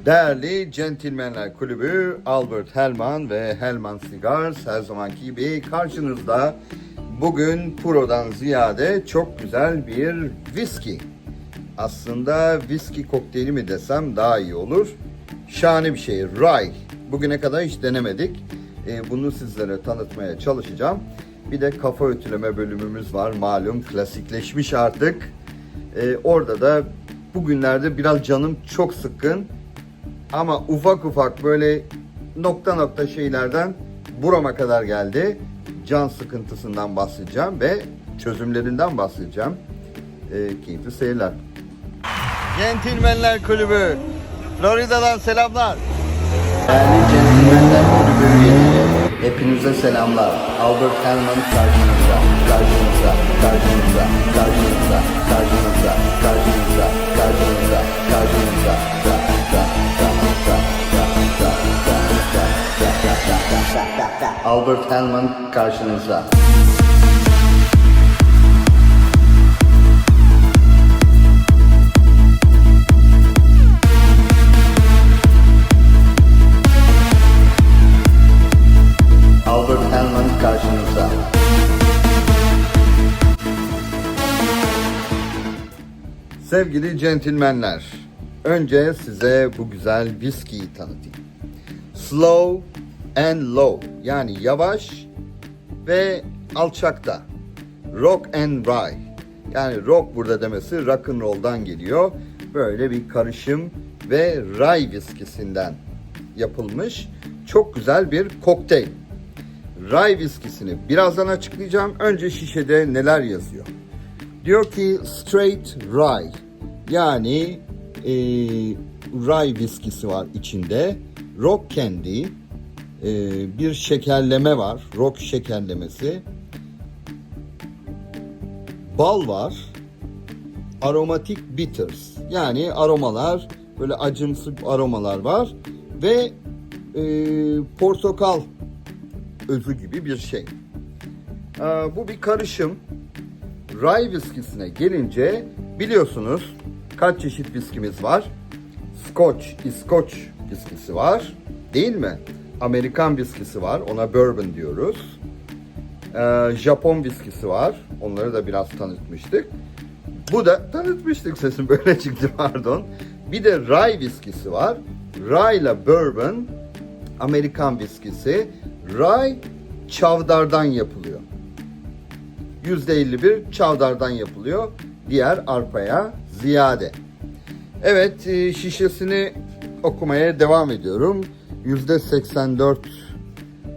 Değerli Centilmenler Kulübü Albert Hellman ve Hellman Cigars her zamanki gibi karşınızda. Bugün Puro'dan ziyade çok güzel bir viski. Aslında viski kokteyli mi desem daha iyi olur. Şahane bir şey. Rye. Bugüne kadar hiç denemedik. Ee, bunu sizlere tanıtmaya çalışacağım. Bir de kafa ötüleme bölümümüz var. Malum klasikleşmiş artık. Ee, orada da bugünlerde biraz canım çok sıkkın. Ama ufak ufak böyle nokta nokta şeylerden burama kadar geldi. Can sıkıntısından bahsedeceğim ve çözümlerinden bahsedeceğim. E, keyifli seyirler. Centilmenler Kulübü. Florida'dan selamlar. Değerli Centilmenler Kulübü hepinize selamlar. Albert Hellman karşınızda, karşınızda, karşınızda, karşınızda, karşınızda, karşınızda, karşınızda, karşınızda. karşınızda. Albert Hellman karşınızda. Albert Hellman karşınızda. Sevgili centilmenler, önce size bu güzel viskiyi tanıtayım. Slow and low yani yavaş ve alçakta. Rock and rye. Yani rock burada demesi rock and roll'dan geliyor. Böyle bir karışım ve rye viskisinden yapılmış çok güzel bir kokteyl. Rye viskisini birazdan açıklayacağım. Önce şişede neler yazıyor? Diyor ki straight rye yani e, rye viskisi var içinde. Rock candy e, bir şekerleme var. Rock şekerlemesi. Bal var. Aromatik bitters yani aromalar böyle acımsı aromalar var ve e, portakal özü gibi bir şey. Ee, bu bir karışım. Rye viskisine gelince biliyorsunuz kaç çeşit viskimiz var? Scotch, İskoç viskisi var. Değil mi? Amerikan viskisi var. Ona bourbon diyoruz. Ee, Japon viskisi var. Onları da biraz tanıtmıştık. Bu da tanıtmıştık sesim böyle çıktı pardon. Bir de rye viskisi var. Rye ile bourbon Amerikan viskisi. Rye çavdardan yapılıyor. %51 çavdardan yapılıyor. Diğer arpaya ziyade. Evet e, şişesini okumaya devam ediyorum. %84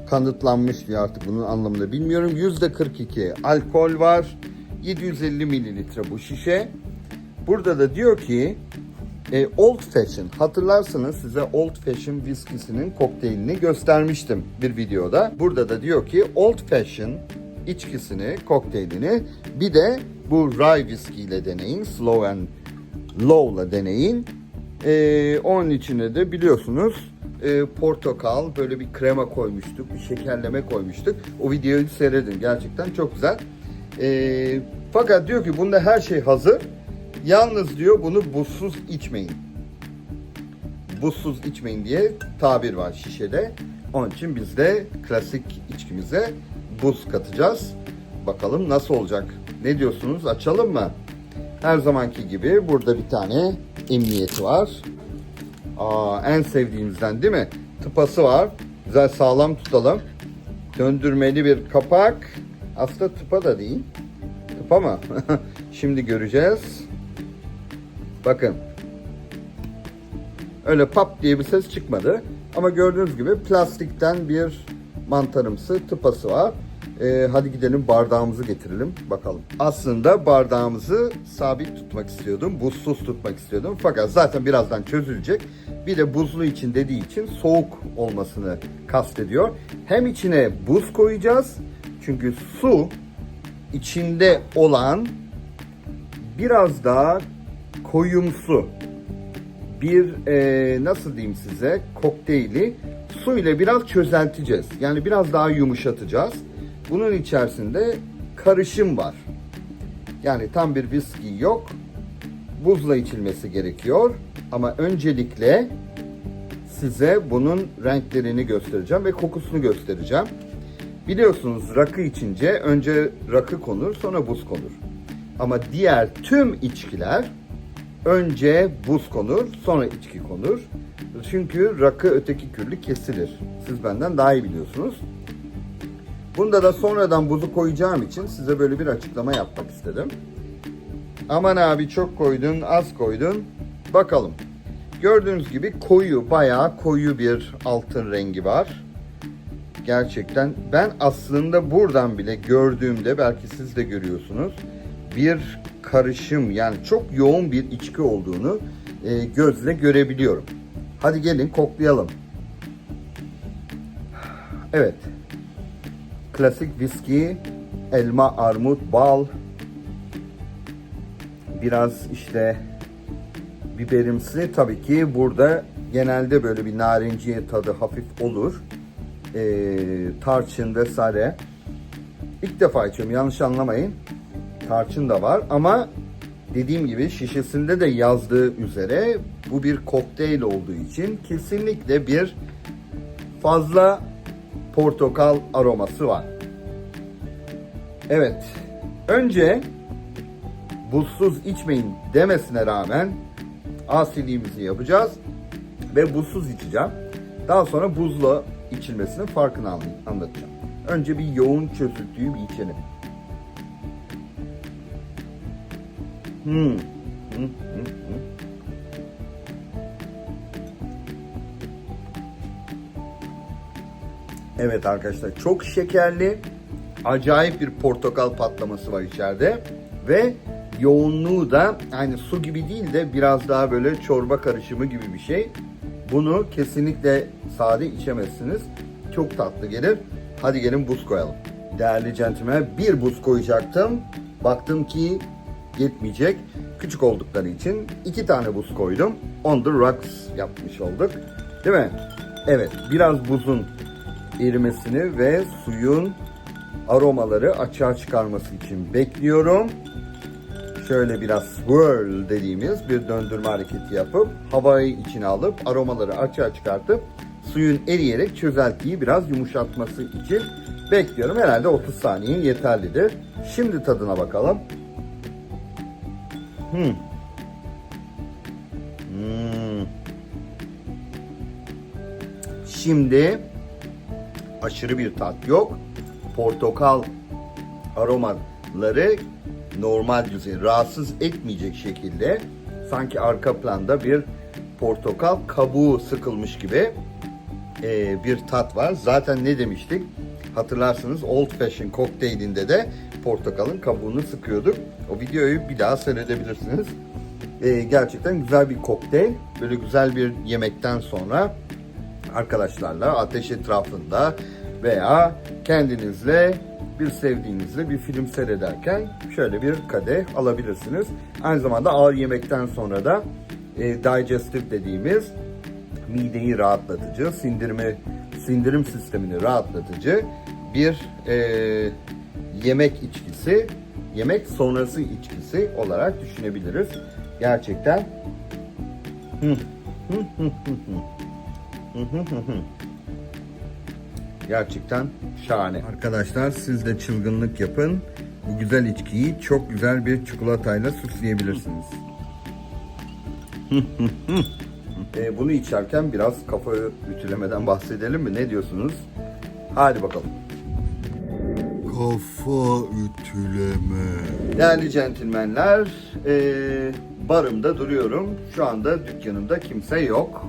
kanıtlanmış diyor artık bunun anlamını bilmiyorum. %42 alkol var. 750 mililitre bu şişe. Burada da diyor ki e, Old Fashion hatırlarsınız size Old Fashion viskisinin kokteylini göstermiştim bir videoda. Burada da diyor ki Old Fashion içkisini, kokteylini bir de bu rye viskiyle deneyin. Slow and Low'la deneyin. E, onun içine de biliyorsunuz e, portakal böyle bir krema koymuştuk, bir şekerleme koymuştuk. O videoyu seyredin gerçekten çok güzel. E, fakat diyor ki bunda her şey hazır. Yalnız diyor bunu buzsuz içmeyin. Buzsuz içmeyin diye tabir var şişede. Onun için biz de klasik içkimize buz katacağız. Bakalım nasıl olacak? Ne diyorsunuz? Açalım mı? Her zamanki gibi burada bir tane emniyeti var. Aa, en sevdiğimizden değil mi? Tıpası var. Güzel sağlam tutalım. Döndürmeli bir kapak. Aslında tıpa da değil. Tıpa mı? Şimdi göreceğiz. Bakın. Öyle pap diye bir ses çıkmadı. Ama gördüğünüz gibi plastikten bir mantarımsı tıpası var. Ee, hadi gidelim bardağımızı getirelim bakalım. Aslında bardağımızı sabit tutmak istiyordum. Buzsuz tutmak istiyordum. Fakat zaten birazdan çözülecek. Bir de buzlu için dediği için soğuk olmasını kastediyor. Hem içine buz koyacağız. Çünkü su içinde olan biraz daha koyumsu bir e, nasıl diyeyim size kokteyli su ile biraz çözelteceğiz. Yani biraz daha yumuşatacağız. Bunun içerisinde karışım var. Yani tam bir viski yok. Buzla içilmesi gerekiyor. Ama öncelikle size bunun renklerini göstereceğim ve kokusunu göstereceğim. Biliyorsunuz rakı içince önce rakı konur sonra buz konur. Ama diğer tüm içkiler önce buz konur sonra içki konur. Çünkü rakı öteki türlü kesilir. Siz benden daha iyi biliyorsunuz. Bunda da sonradan buzu koyacağım için size böyle bir açıklama yapmak istedim. Aman abi çok koydun, az koydun. Bakalım. Gördüğünüz gibi koyu, bayağı koyu bir altın rengi var. Gerçekten ben aslında buradan bile gördüğümde belki siz de görüyorsunuz bir karışım yani çok yoğun bir içki olduğunu e, gözle görebiliyorum. Hadi gelin koklayalım. Evet. Klasik viski, elma, armut, bal, biraz işte biberimsi tabii ki burada genelde böyle bir narenciye tadı hafif olur. Ee, tarçın vesaire. İlk defa içiyorum yanlış anlamayın. Tarçın da var ama dediğim gibi şişesinde de yazdığı üzere bu bir kokteyl olduğu için kesinlikle bir fazla portakal aroması var. Evet. Önce buzsuz içmeyin demesine rağmen asiliğimizi yapacağız ve buzsuz içeceğim. Daha sonra buzla içilmesinin farkını anla- anlatacağım. Önce bir yoğun çözüklüğü bir içelim. Hmm. Hı, hı, Evet arkadaşlar çok şekerli, acayip bir portakal patlaması var içeride ve yoğunluğu da hani su gibi değil de biraz daha böyle çorba karışımı gibi bir şey. Bunu kesinlikle sade içemezsiniz. Çok tatlı gelir. Hadi gelin buz koyalım. Değerli centilmen bir buz koyacaktım. Baktım ki yetmeyecek. Küçük oldukları için iki tane buz koydum. On the rocks yapmış olduk. Değil mi? Evet biraz buzun erimesini ve suyun aromaları açığa çıkarması için bekliyorum. Şöyle biraz swirl dediğimiz bir döndürme hareketi yapıp havayı içine alıp aromaları açığa çıkartıp suyun eriyerek çözeltiyi biraz yumuşatması için bekliyorum. Herhalde 30 saniye yeterlidir. Şimdi tadına bakalım. Hmm. Hmm. Şimdi aşırı bir tat yok. Portakal aromaları normal düzey, rahatsız etmeyecek şekilde sanki arka planda bir portakal kabuğu sıkılmış gibi e, bir tat var. Zaten ne demiştik? Hatırlarsınız Old Fashion kokteylinde de portakalın kabuğunu sıkıyorduk. O videoyu bir daha seyredebilirsiniz. E, gerçekten güzel bir kokteyl. Böyle güzel bir yemekten sonra arkadaşlarla ateş etrafında veya kendinizle bir sevdiğinizle bir film seyrederken şöyle bir kadeh alabilirsiniz. Aynı zamanda ağır yemekten sonra da e, digestive dediğimiz mideyi rahatlatıcı, sindirimi sindirim sistemini rahatlatıcı bir e, yemek içkisi, yemek sonrası içkisi olarak düşünebiliriz. Gerçekten Gerçekten şahane. Arkadaşlar siz de çılgınlık yapın. Bu güzel içkiyi çok güzel bir çikolatayla süsleyebilirsiniz. e, bunu içerken biraz kafa ütülemeden bahsedelim mi? Ne diyorsunuz? Hadi bakalım. Kafa ütüleme. Değerli centilmenler, e, barımda duruyorum. Şu anda dükkanımda kimse yok.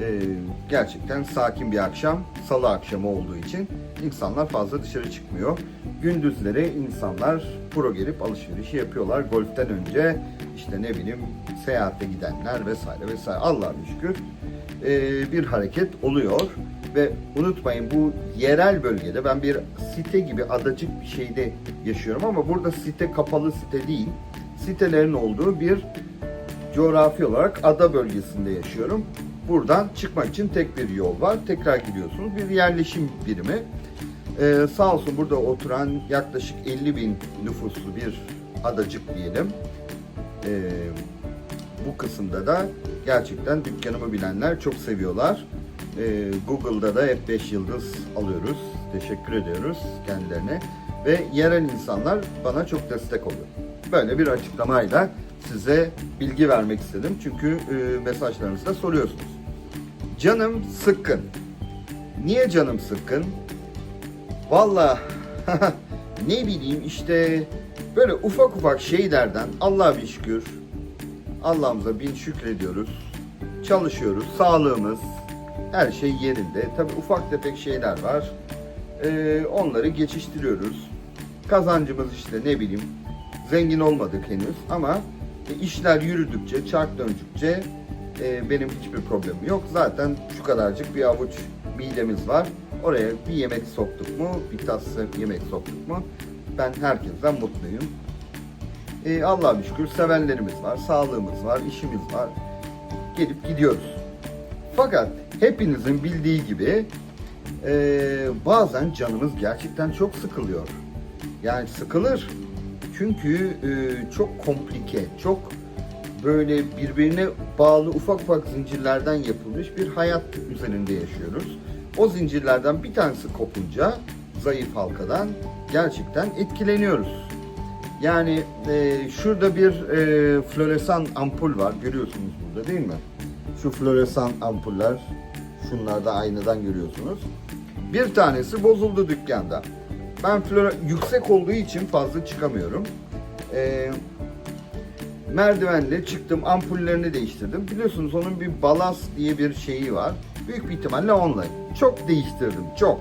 E, gerçekten sakin bir akşam, salı akşamı olduğu için insanlar fazla dışarı çıkmıyor. Gündüzleri insanlar pro gelip alışverişi yapıyorlar. Golften önce işte ne bileyim seyahate gidenler vesaire vesaire. Allah'a şükür e, bir hareket oluyor. Ve unutmayın bu yerel bölgede ben bir site gibi adacık bir şeyde yaşıyorum ama burada site kapalı site değil. Sitelerin olduğu bir coğrafi olarak ada bölgesinde yaşıyorum. Buradan çıkmak için tek bir yol var. Tekrar gidiyorsunuz. Bir yerleşim birimi. Ee, sağ olsun burada oturan yaklaşık 50 bin nüfuslu bir adacık diyelim. Ee, bu kısımda da Gerçekten dükkanımı bilenler çok seviyorlar. Ee, Google'da da hep 5 yıldız alıyoruz. Teşekkür ediyoruz kendilerine. Ve yerel insanlar bana çok destek oluyor. Böyle bir açıklamayla size bilgi vermek istedim. Çünkü e, mesajlarınızda soruyorsunuz. Canım sıkkın. Niye canım sıkkın? Valla ne bileyim işte böyle ufak ufak şeylerden Allah'a bir şükür Allah'ımıza bin şükrediyoruz. Çalışıyoruz. Sağlığımız her şey yerinde. Tabi ufak tefek şeyler var. Ee, onları geçiştiriyoruz. Kazancımız işte ne bileyim zengin olmadık henüz ama e, işler yürüdükçe, çark döndükçe e, benim hiçbir problemim yok. Zaten şu kadarcık bir avuç midemiz var. Oraya bir yemek soktuk mu, bir tas yemek soktuk mu ben herkesten mutluyum. E, Allah'a şükür sevenlerimiz var, sağlığımız var, işimiz var. Gelip gidiyoruz. Fakat hepinizin bildiği gibi e, bazen canımız gerçekten çok sıkılıyor. Yani sıkılır. Çünkü e, çok komplike, çok böyle birbirine bağlı ufak ufak zincirlerden yapılmış bir hayat üzerinde yaşıyoruz. O zincirlerden bir tanesi kopunca zayıf halkadan gerçekten etkileniyoruz. Yani e, şurada bir e, floresan ampul var görüyorsunuz burada değil mi? Şu floresan ampuller şunlarda aynadan görüyorsunuz. Bir tanesi bozuldu dükkanda. Ben flore yüksek olduğu için fazla çıkamıyorum. E, merdivenle çıktım ampullerini değiştirdim. Biliyorsunuz onun bir balans diye bir şeyi var. Büyük bir ihtimalle onunla. Çok değiştirdim çok.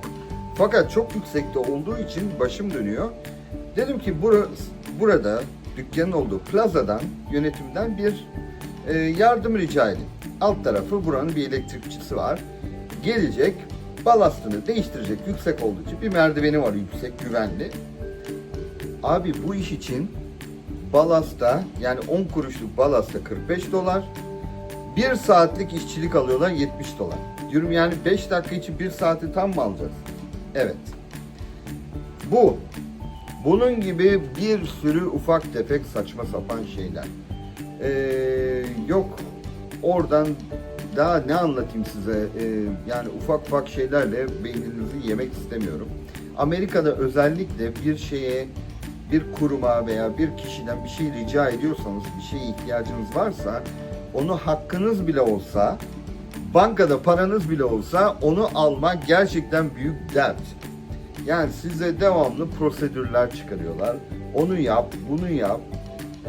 Fakat çok yüksekte olduğu için başım dönüyor. Dedim ki bura, burada dükkanın olduğu plazadan yönetimden bir e, yardım rica edin. Alt tarafı buranın bir elektrikçisi var. Gelecek balastını değiştirecek yüksek olduğu için bir merdiveni var yüksek güvenli. Abi bu iş için balasta yani 10 kuruşluk balasta 45 dolar. 1 saatlik işçilik alıyorlar 70 dolar. Diyorum yani 5 dakika için 1 saati tam mı alacağız? Evet. Bu. Bunun gibi bir sürü ufak tefek saçma sapan şeyler. Ee, yok oradan daha ne anlatayım size Ee, yani ufak ufak şeylerle beyninizi yemek istemiyorum. Amerika'da özellikle bir şeye bir kuruma veya bir kişiden bir şey rica ediyorsanız, bir şeye ihtiyacınız varsa onu hakkınız bile olsa, bankada paranız bile olsa onu almak gerçekten büyük dert. Yani size devamlı prosedürler çıkarıyorlar. Onu yap, bunu yap.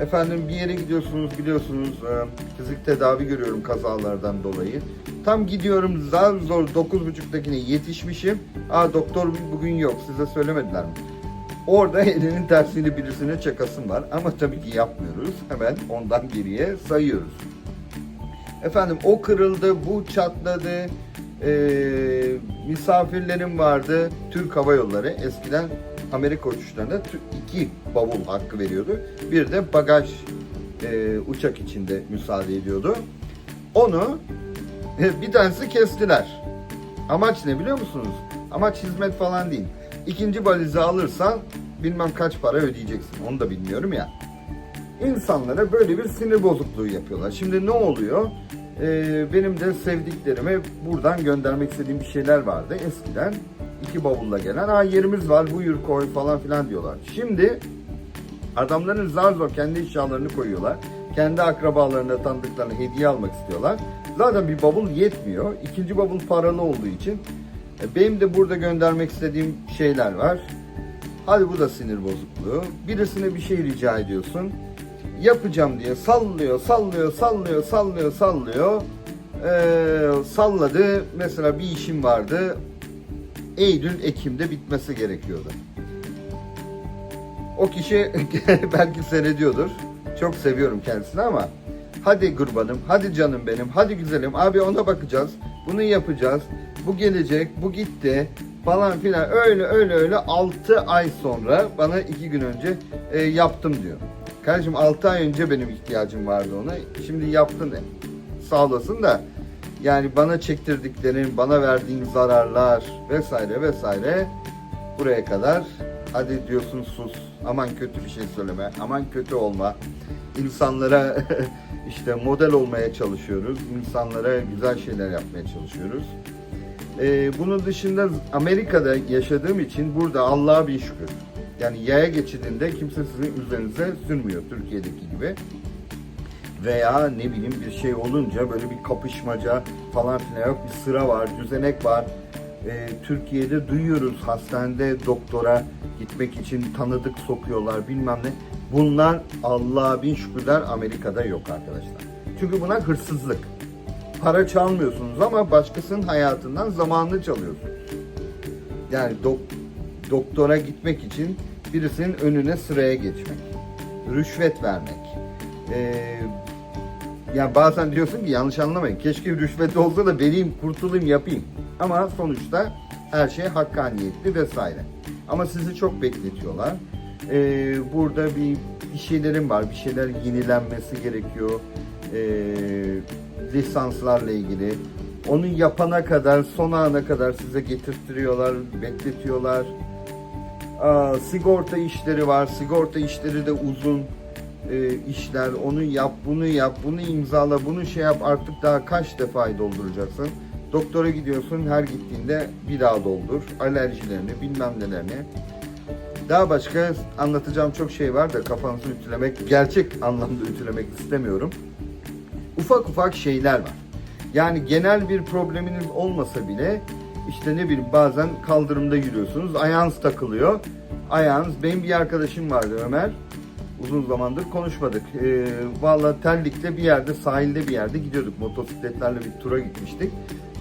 Efendim bir yere gidiyorsunuz biliyorsunuz e, fizik tedavi görüyorum kazalardan dolayı. Tam gidiyorum zar zor 9.30'dakine yetişmişim. Aa doktor bugün yok size söylemediler mi? Orada elinin tersiyle birisine çakasım var ama tabii ki yapmıyoruz. Hemen ondan geriye sayıyoruz. Efendim o kırıldı, bu çatladı. Ee, misafirlerim vardı. Türk Hava Yolları eskiden Amerika uçuşlarında iki bavul hakkı veriyordu. Bir de bagaj e, uçak içinde müsaade ediyordu. Onu e, bir tanesi kestiler. Amaç ne biliyor musunuz? Amaç hizmet falan değil. İkinci valizi alırsan bilmem kaç para ödeyeceksin. Onu da bilmiyorum ya. İnsanlara böyle bir sinir bozukluğu yapıyorlar. Şimdi ne oluyor? Ee, benim de sevdiklerime buradan göndermek istediğim bir şeyler vardı. Eskiden iki bavulla gelen, ha yerimiz var buyur koy falan filan diyorlar. Şimdi adamların zar zor kendi eşyalarını koyuyorlar. Kendi akrabalarına, tanıdıklarına hediye almak istiyorlar. Zaten bir bavul yetmiyor. İkinci bavul paralı olduğu için e, benim de burada göndermek istediğim şeyler var. Hadi bu da sinir bozukluğu. Birisine bir şey rica ediyorsun. Yapacağım diye sallıyor, sallıyor, sallıyor, sallıyor, sallıyor. Ee, salladı. Mesela bir işim vardı. Eylül, Ekim'de bitmesi gerekiyordu. O kişi belki seyrediyordur. Çok seviyorum kendisini ama hadi kurbanım, hadi canım benim, hadi güzelim. Abi ona bakacağız. Bunu yapacağız. Bu gelecek, bu gitti falan filan. Öyle öyle öyle 6 ay sonra bana 2 gün önce e, yaptım diyor. Kardeşim 6 ay önce benim ihtiyacım vardı ona. Şimdi yaptın. Sağ olasın da yani bana çektirdiklerin, bana verdiğin zararlar vesaire vesaire buraya kadar Hadi diyorsun sus. Aman kötü bir şey söyleme. Aman kötü olma. İnsanlara işte model olmaya çalışıyoruz. İnsanlara güzel şeyler yapmaya çalışıyoruz. Ee, bunun dışında Amerika'da yaşadığım için burada Allah'a bir şükür. Yani yaya geçidinde kimse sizin üzerinize sürmüyor Türkiye'deki gibi. Veya ne bileyim bir şey olunca böyle bir kapışmaca falan filan yok. Bir sıra var, düzenek var. Ee, Türkiye'de duyuyoruz hastanede doktora gitmek için tanıdık sokuyorlar bilmem ne. Bunlar Allah'a bin şükürler Amerika'da yok arkadaşlar. Çünkü buna hırsızlık. Para çalmıyorsunuz ama başkasının hayatından zamanını çalıyorsunuz. Yani dok- doktora gitmek için birisinin önüne sıraya geçmek, rüşvet vermek. Ee, yani bazen diyorsun ki yanlış anlamayın. Keşke rüşvet olsa da vereyim, kurtulayım, yapayım. Ama sonuçta her şey hakkaniyetli vesaire. Ama sizi çok bekletiyorlar. Ee, burada bir, bir şeylerin var, bir şeyler yenilenmesi gerekiyor. Ee, lisanslarla ilgili. Onu yapana kadar, son ana kadar size getirtiyorlar, bekletiyorlar. Sigorta işleri var. Sigorta işleri de uzun e, işler. Onu yap, bunu yap, bunu imzala, bunu şey yap. Artık daha kaç defa dolduracaksın? Doktora gidiyorsun, her gittiğinde bir daha doldur. Alerjilerini, bilmem nelerini. Daha başka anlatacağım çok şey var da kafanızı ütülemek, gerçek anlamda ütülemek istemiyorum. Ufak ufak şeyler var. Yani genel bir probleminiz olmasa bile işte ne bileyim bazen kaldırımda yürüyorsunuz ayağınız takılıyor. Ayağınız benim bir arkadaşım vardı Ömer. Uzun zamandır konuşmadık. Ee, Valla terlikle bir yerde sahilde bir yerde gidiyorduk. Motosikletlerle bir tura gitmiştik.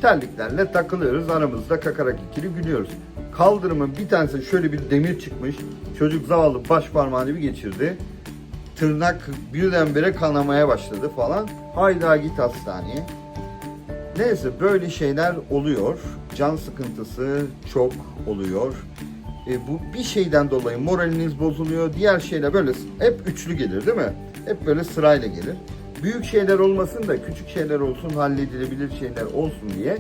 Terliklerle takılıyoruz. Aramızda kakarak ikili gülüyoruz. Kaldırımın bir tanesi şöyle bir demir çıkmış. Çocuk zavallı baş parmağını bir geçirdi tırnak birdenbire kanamaya başladı falan. Hayda git hastaneye. Neyse böyle şeyler oluyor. Can sıkıntısı çok oluyor. E, bu bir şeyden dolayı moraliniz bozuluyor. Diğer şeyler böyle hep üçlü gelir değil mi? Hep böyle sırayla gelir. Büyük şeyler olmasın da küçük şeyler olsun, halledilebilir şeyler olsun diye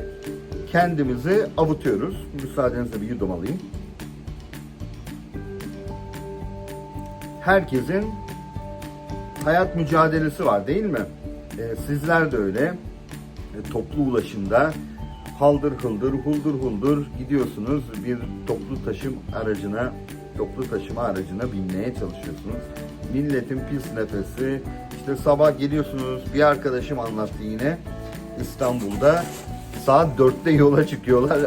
kendimizi avutuyoruz. Müsaadenizle bir yudum alayım. Herkesin hayat mücadelesi var değil mi? Ee, sizler de öyle. Toplu ulaşımda haldır hıldır, huldur huldur gidiyorsunuz. Bir toplu taşım aracına, toplu taşıma aracına binmeye çalışıyorsunuz. Milletin pis nefesi. İşte sabah geliyorsunuz. Bir arkadaşım anlattı yine. İstanbul'da saat 4'te yola çıkıyorlar.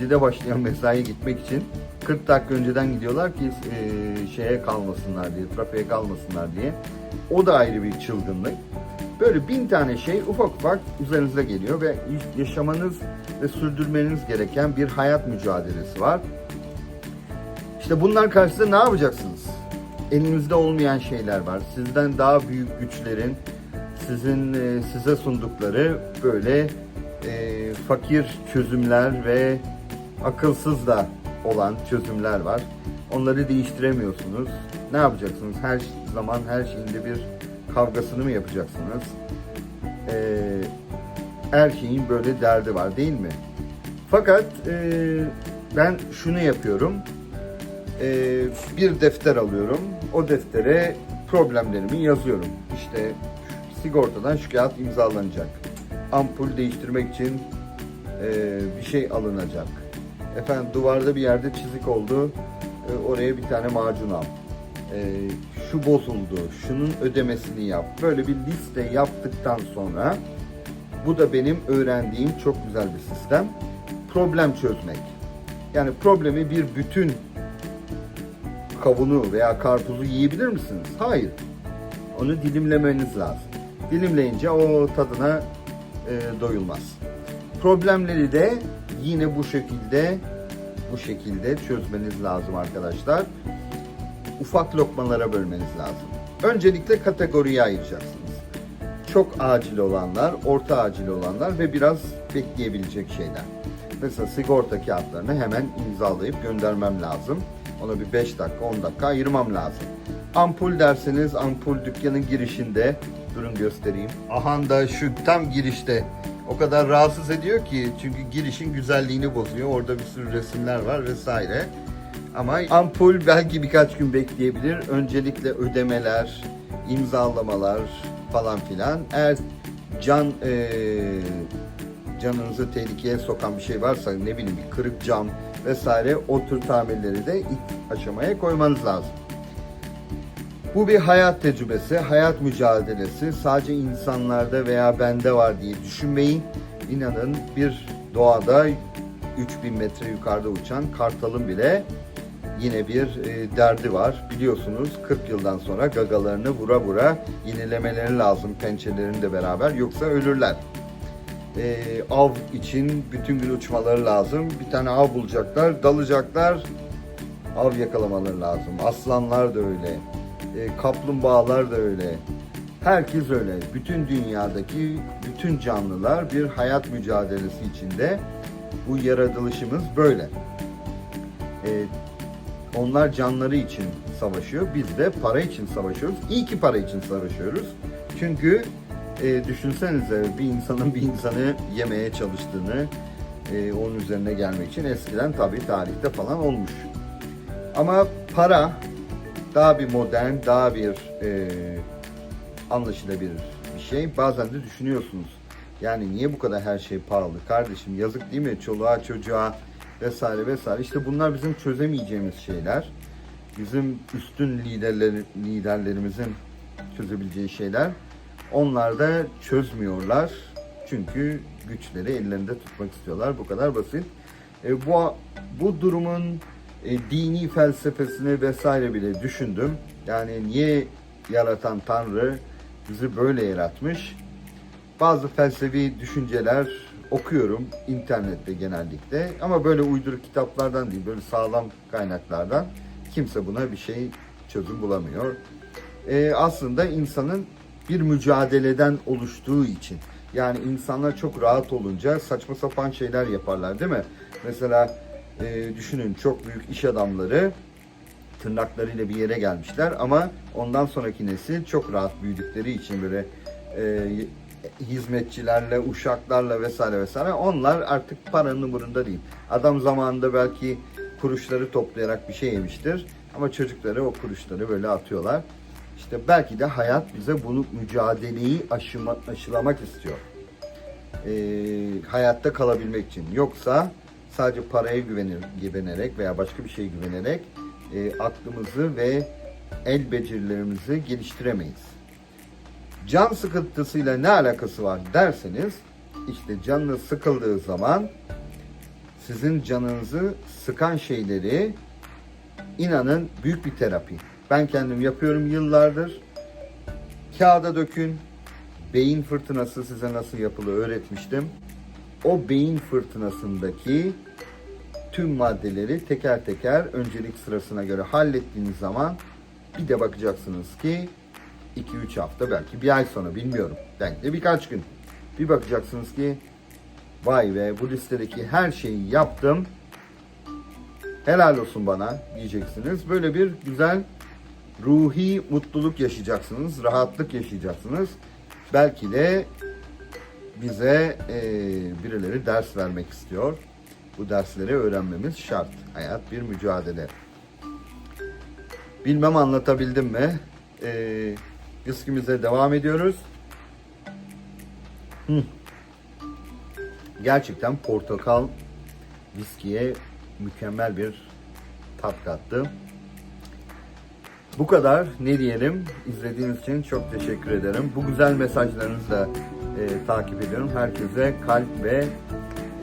7'de başlayan mesai gitmek için. 40 dakika önceden gidiyorlar ki e, şeye kalmasınlar diye, trafiğe kalmasınlar diye. O da ayrı bir çılgınlık. Böyle bin tane şey ufak ufak üzerinize geliyor ve yaşamanız ve sürdürmeniz gereken bir hayat mücadelesi var. İşte bunlar karşısında ne yapacaksınız? Elinizde olmayan şeyler var. Sizden daha büyük güçlerin sizin e, size sundukları böyle e, fakir çözümler ve akılsız da olan çözümler var. Onları değiştiremiyorsunuz. Ne yapacaksınız? Her zaman her şeyinde bir kavgasını mı yapacaksınız? Ee, her şeyin böyle derdi var değil mi? Fakat e, ben şunu yapıyorum. Ee, bir defter alıyorum. O deftere problemlerimi yazıyorum. İşte sigortadan şu kağıt imzalanacak. Ampul değiştirmek için e, bir şey alınacak. Efendim duvarda bir yerde çizik oldu. E, oraya bir tane macun al. E, şu bozuldu. Şunun ödemesini yap. Böyle bir liste yaptıktan sonra bu da benim öğrendiğim çok güzel bir sistem. Problem çözmek. Yani problemi bir bütün kavunu veya karpuzu yiyebilir misiniz? Hayır. Onu dilimlemeniz lazım. Dilimleyince o tadına e, doyulmaz. Problemleri de yine bu şekilde bu şekilde çözmeniz lazım arkadaşlar. Ufak lokmalara bölmeniz lazım. Öncelikle kategoriye ayıracaksınız. Çok acil olanlar, orta acil olanlar ve biraz bekleyebilecek şeyler. Mesela sigorta kağıtlarını hemen imzalayıp göndermem lazım. Ona bir 5 dakika 10 dakika ayırmam lazım. Ampul derseniz ampul dükkanın girişinde durun göstereyim. Aha da şu tam girişte o kadar rahatsız ediyor ki çünkü girişin güzelliğini bozuyor. Orada bir sürü resimler var vesaire. Ama ampul belki birkaç gün bekleyebilir. Öncelikle ödemeler, imzalamalar falan filan. Eğer can eee, canınızı tehlikeye sokan bir şey varsa ne bileyim bir kırık cam vesaire o tür tamirleri de ilk aşamaya koymanız lazım. Bu bir hayat tecrübesi, hayat mücadelesi. Sadece insanlarda veya bende var diye düşünmeyin. İnanın bir doğada 3000 metre yukarıda uçan kartalın bile yine bir e, derdi var. Biliyorsunuz 40 yıldan sonra gagalarını vura vura yenilemeleri lazım pençelerini de beraber yoksa ölürler. E, av için bütün gün uçmaları lazım. Bir tane av bulacaklar, dalacaklar, av yakalamaları lazım. Aslanlar da öyle, e, kaplumbağalar da öyle. Herkes öyle. Bütün dünyadaki bütün canlılar bir hayat mücadelesi içinde. Bu yaratılışımız böyle. E, onlar canları için savaşıyor. Biz de para için savaşıyoruz. İyi ki para için savaşıyoruz. Çünkü e, düşünsenize bir insanın bir insanı yemeye çalıştığını e, onun üzerine gelmek için eskiden tabii tarihte falan olmuş. Ama para daha bir modern, daha bir e, anlaşılabilir bir şey. Bazen de düşünüyorsunuz. Yani niye bu kadar her şey pahalı kardeşim yazık değil mi çoluğa çocuğa vesaire vesaire. İşte bunlar bizim çözemeyeceğimiz şeyler. Bizim üstün liderler, liderlerimizin çözebileceği şeyler. Onlar da çözmüyorlar. Çünkü güçleri ellerinde tutmak istiyorlar. Bu kadar basit. E, bu bu durumun e, dini felsefesini vesaire bile düşündüm. Yani niye yaratan Tanrı bizi böyle yaratmış? Bazı felsefi düşünceler okuyorum internette genellikle ama böyle uyduruk kitaplardan değil böyle sağlam kaynaklardan kimse buna bir şey çözüm bulamıyor. Ee, aslında insanın bir mücadeleden oluştuğu için yani insanlar çok rahat olunca saçma sapan şeyler yaparlar değil mi? Mesela e, düşünün çok büyük iş adamları tırnaklarıyla bir yere gelmişler ama ondan sonraki nesil çok rahat büyüdükleri için böyle e, hizmetçilerle, uşaklarla vesaire vesaire onlar artık paranın umurunda değil. Adam zamanında belki kuruşları toplayarak bir şey yemiştir ama çocukları o kuruşları böyle atıyorlar. İşte belki de hayat bize bunu mücadeleyi aşıma, aşılamak istiyor. E, hayatta kalabilmek için. Yoksa sadece paraya güvenir, güvenerek veya başka bir şeye güvenerek e, aklımızı ve el becerilerimizi geliştiremeyiz. Can sıkıntısıyla ne alakası var derseniz işte canınız sıkıldığı zaman sizin canınızı sıkan şeyleri inanın büyük bir terapi. Ben kendim yapıyorum yıllardır. Kağıda dökün. Beyin fırtınası size nasıl yapılır öğretmiştim. O beyin fırtınasındaki tüm maddeleri teker teker öncelik sırasına göre hallettiğiniz zaman bir de bakacaksınız ki 2-3 hafta belki bir ay sonra bilmiyorum. Belki de birkaç gün. Bir bakacaksınız ki vay be bu listedeki her şeyi yaptım. Helal olsun bana diyeceksiniz. Böyle bir güzel ruhi mutluluk yaşayacaksınız. Rahatlık yaşayacaksınız. Belki de bize e, birileri ders vermek istiyor. Bu dersleri öğrenmemiz şart. Hayat bir mücadele. Bilmem anlatabildim mi? E, viskimize devam ediyoruz. Hı. Gerçekten portakal viskiye mükemmel bir tat kattı. Bu kadar. Ne diyelim? İzlediğiniz için çok teşekkür ederim. Bu güzel mesajlarınızı da e, takip ediyorum. Herkese kalp ve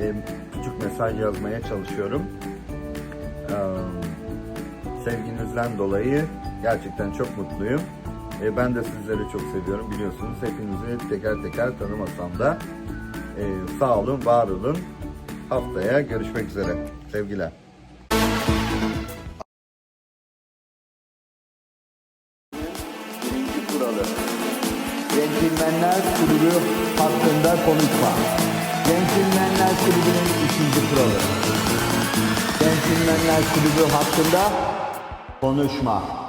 e, küçük mesaj yazmaya çalışıyorum. Ee, sevginizden dolayı gerçekten çok mutluyum. E, ben de sizleri çok seviyorum biliyorsunuz. Hepinizi teker teker tanımasam da e, sağ olun, var olun. Haftaya görüşmek üzere. Sevgiler. Birinci kuralı. Centilmenler Kulübü hakkında konuşma. Centilmenler Kulübü'nün üçüncü kuralı. Centilmenler Kulübü hakkında konuşma.